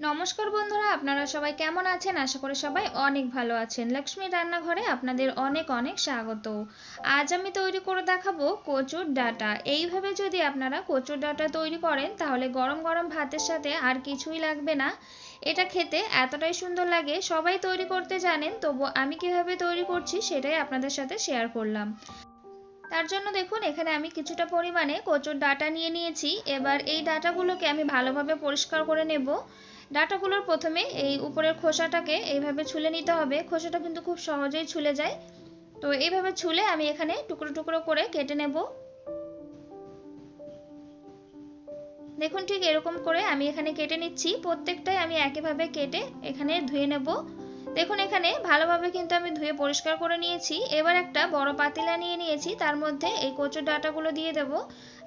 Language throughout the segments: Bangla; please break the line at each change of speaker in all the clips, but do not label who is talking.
নমস্কার বন্ধুরা, আপনারা সবাই কেমন আছেন? আশা করি সবাই অনেক ভালো আছেন। লক্ষ্মী রান্নাঘরে আপনাদের অনেক অনেক স্বাগত। আজ আমি তৈরি করে দেখাবো কচুর ডাটা। এইভাবে যদি আপনারা কচুর ডাটা তৈরি করেন, তাহলে গরম গরম ভাতের সাথে আর কিছুই লাগবে না। এটা খেতে এতটাই সুন্দর লাগে, সবাই তৈরি করতে জানেন, তবু আমি কীভাবে তৈরি করছি সেটাই আপনাদের সাথে শেয়ার করলাম। তার জন্য দেখুন, এখানে আমি কিছুটা পরিমাণে কচুর ডাটা নিয়ে নিয়েছি। এবার এই ডাটাগুলোকে আমি ভালোভাবে পরিষ্কার করে নেব। ডাটাগুলোর প্রথমে এই উপরের খোসাটাকে এইভাবে ছুলে নিতে হবে। খোসাটা কিন্তু খুব সহজেই ছুলে যায়। তো এইভাবে ছুলে আমি এখানে টুকরো টুকরো করে কেটে নেব। দেখুন ঠিক এরকম করে আমি এখানে কেটে নিচ্ছি। প্রত্যেকটাই আমি একইভাবে কেটে এখানে ধুয়ে নেব। দেখুন এখানে ভালোভাবে কিন্তু আমি ধুয়ে পরিষ্কার করে নিয়েছি। এবার একটা বড় পাতিলা নিয়ে নিয়েছি, তার মধ্যে এই কচুর ডাটাগুলো দিয়ে দেব।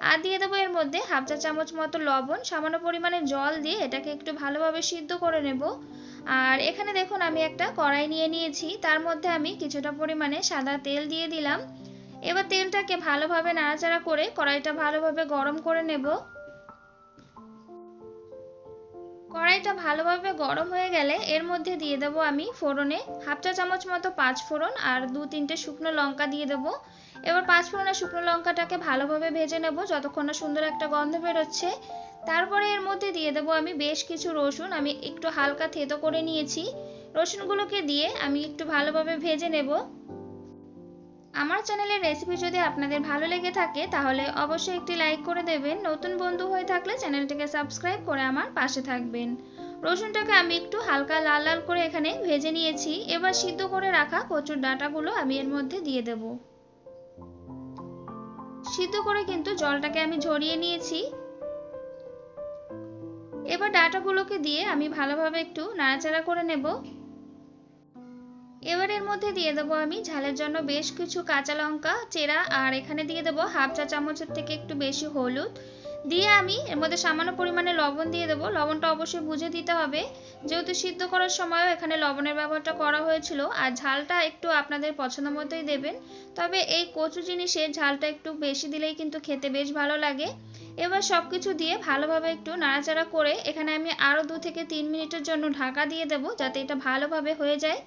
আর দিয়ে দেবো এর মধ্যে হাফ চা চামচ মতো লবণ, সামান্য পরিমাণে জল দিয়ে এটাকে একটু ভালোভাবে সিদ্ধ করে নেব। আর এখানে দেখুন আমি একটা কড়াই নিয়ে নিয়েছি, তার মধ্যে আমি কিছুটা পরিমাণে সাদা তেল দিয়ে দিলাম। এবার তেলটাকে ভালোভাবে নাড়াচাড়া করে কড়াইটা ভালোভাবে গরম করে নেব। কড়াইটা ভালোভাবে গরম হয়ে গেলে এর মধ্যে দিয়ে দেবো আমি ফোড়নে হাফ চা চামচ মতো পাঁচ ফোড়ন আর দু তিনটে শুকনো লঙ্কা দিয়ে দেবো। এবার পাঁচ ফোড়নের শুকনো লঙ্কাটাকে ভালোভাবে ভেজে নেব, যতক্ষণ না সুন্দর একটা গন্ধ বেরোচ্ছে। তারপরে এর মধ্যে দিয়ে দেবো আমি বেশ কিছু রসুন, আমি একটু হালকা থেতো করে নিয়েছি। রসুনগুলোকে দিয়ে আমি একটু ভালোভাবে ভেজে নেব। আমার চ্যানেলের রেসিপি যদি আপনাদের ভালো লেগে থাকে, তাহলে অবশ্যই একটি লাইক করে দেবেন। নতুন বন্ধু হয়ে থাকলে চ্যানেলটিকে সাবস্ক্রাইব করে আমার পাশে থাকবেন। রসুনটাকে আমি একটু হালকা লাল লাল করে এখানে ভেজে নিয়েছি। এবার সিদ্ধ করে রাখা কচুর ডাঁটাগুলো আমি এর মধ্যে দিয়ে দেব। সিদ্ধ করে কিন্তু জলটাকে আমি ঝরিয়ে নিয়েছি। এবার ডাঁটাগুলোকে দিয়ে আমি ভালোভাবে একটু নাড়াচাড়া করে নেব। এবার এর মধ্যে দিয়ে দেবো আমি ঝালের জন্য বেশ কিছু কাঁচা লঙ্কা, চেরা আর এখানে দিয়ে দেবো হাফ চা চামচের থেকে একটু বেশি হলুদ। দিয়ে আমি এর মধ্যে সামান্য পরিমাণে লবণ দিয়ে দেবো। লবণটা অবশ্যই বুঝে দিতে হবে। যেহেতু সিদ্ধ করার সময়ও এখানে লবণের ব্যবহারটা করা হয়েছিল আর ঝালটা একটু আপনাদের পছন্দ মতোই দেবেন। তবে এই কচু জিনিসের ঝালটা একটু বেশি দিলেই কিন্তু খেতে বেশ ভালো লাগে। এবার সব কিছু দিয়ে ভালোভাবে একটু নাড়াচাড়া করে এখানে আমি আরও দু থেকে তিন মিনিটের জন্য ঢাকা দিয়ে দেবো যাতে এটা ভালোভাবে হয়ে যায়।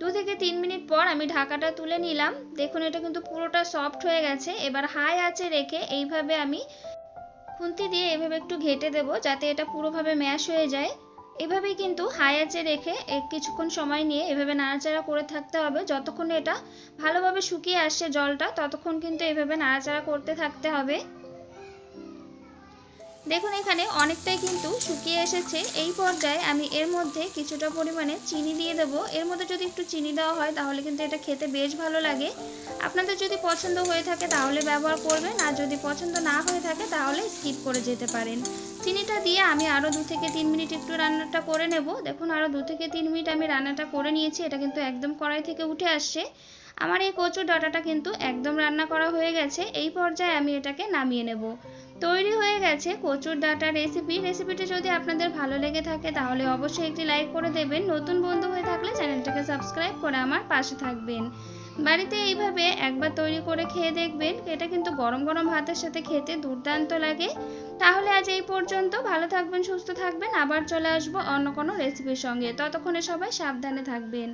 দু থেকে তিন মিনিট পর আমি ঢাকাটা তুলে নিলাম। দেখুন, এটা কিন্তু পুরোটা সফট হয়ে গেছে। এবার হাই আঁচে রেখে এইভাবে আমি খুন্তি দিয়ে এভাবে একটু ঘেটে দেবো যাতে এটা পুরোভাবে ম্যাশ হয়ে যায়। এভাবেই কিন্তু হাই আঁচে রেখে কিছুক্ষণ সময় নিয়ে এভাবে নাড়াচাড়া করে থাকতে হবে। যতক্ষণ এটা ভালোভাবে শুকিয়ে আসছে জলটা, ততক্ষণ কিন্তু এভাবে নাড়াচাড়া করতে থাকতে হবে। দেখুন এখানে অনেকটাই কিন্তু শুকিয়ে এসেছে। এই পর্যায়ে আমি এর মধ্যে কিছুটা পরিমাণে চিনি দিয়ে দেব। এর মধ্যে যদি একটু চিনি দেওয়া হয়, তাহলে কিন্তু এটা খেতে বেশ ভালো লাগে। আপনাদের যদি পছন্দ হয়ে থাকে, তাহলে ব্যবহার করবেন। আর যদি পছন্দ না হয়ে থাকে, তাহলে স্কিপ করে যেতে পারেন। চিনিটা দিয়ে আমি আরও দু থেকে তিন মিনিট একটু রান্নাটা করে নেব। দেখুন আরও দু থেকে তিন মিনিট আমি রান্নাটা করে নিয়েছি। এটা কিন্তু একদম কড়াই থেকে উঠে আসছে। আমার এই কচুর ডাটাটা কিন্তু একদম রান্না করা হয়ে গেছে। এই পর্যায়ে আমি এটাকে নামিয়ে নেব। তৈরি হয়ে গেছে কচুর ডাটা রেসিপি রেসিপিটি যদি আপনাদের ভালো লেগে থাকে তাহলে অবশ্যই একটি লাইক করে দেবেন। নতুন বন্ধু হয়ে থাকলে চ্যানেলটাকে সাবস্ক্রাইব করে আমার পাশে থাকবেন। বাড়িতে এইভাবে একবার তৈরি করে খেয়ে দেখবেন। এটা কিন্তু গরম গরম ভাতের সাথে খেতে দুর্দান্ত লাগে। তাহলে আজ এই পর্যন্ত। ভালো থাকবেন, সুস্থ থাকবেন। আবার চলে আসব অন্য কোনো রেসিপির সঙ্গে। ততক্ষণে সবাই সাবধানে থাকবেন।